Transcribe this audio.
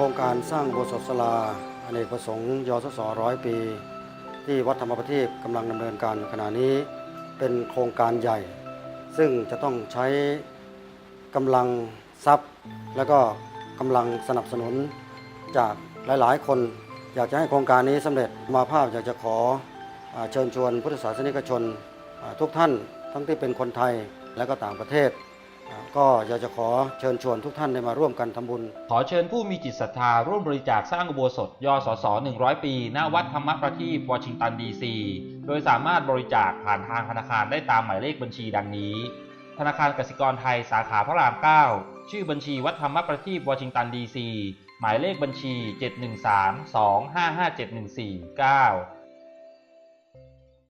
ครงการสร้างโบสถศาลาอเนกประสงค์ยศสร้อยปี ที่วัดธรรมประทีปกำลังดำเนินการอยู่ขณะนี้เป็นโครงการใหญ่ ซึ่งจะต้องใช้กำลังทรัพย์ แล้วก็กำลังสนับสนุนจากหลาย ๆ คน อยากจะให้โครงการนี้สำเร็จมาภาพอยากจะขออาเชิญชวนพุทธศาสนิกชนทุกท่านทั้งที่เป็นคนไทยและก็ต่างประเทศ ก็อยากจะขอเชิญชวนทุกท่านได้มาร่วมกันทำบุญ ขอเชิญผู้มีจิตศรัทธาร่วมบริจาคสร้างอุโบสถยสส100 ปี ณ วัดธรรมประทีปวอชิงตันดีซี โดยสามารถบริจาคผ่านทางธนาคารได้ตามหมายเลขบัญชีดังนี้ ธนาคารกสิกรไทยสาขาพระราม 9 ชื่อบัญชีวัดธรรมประทีปวอชิงตันดีซี หมายเลขบัญชี 713 2557149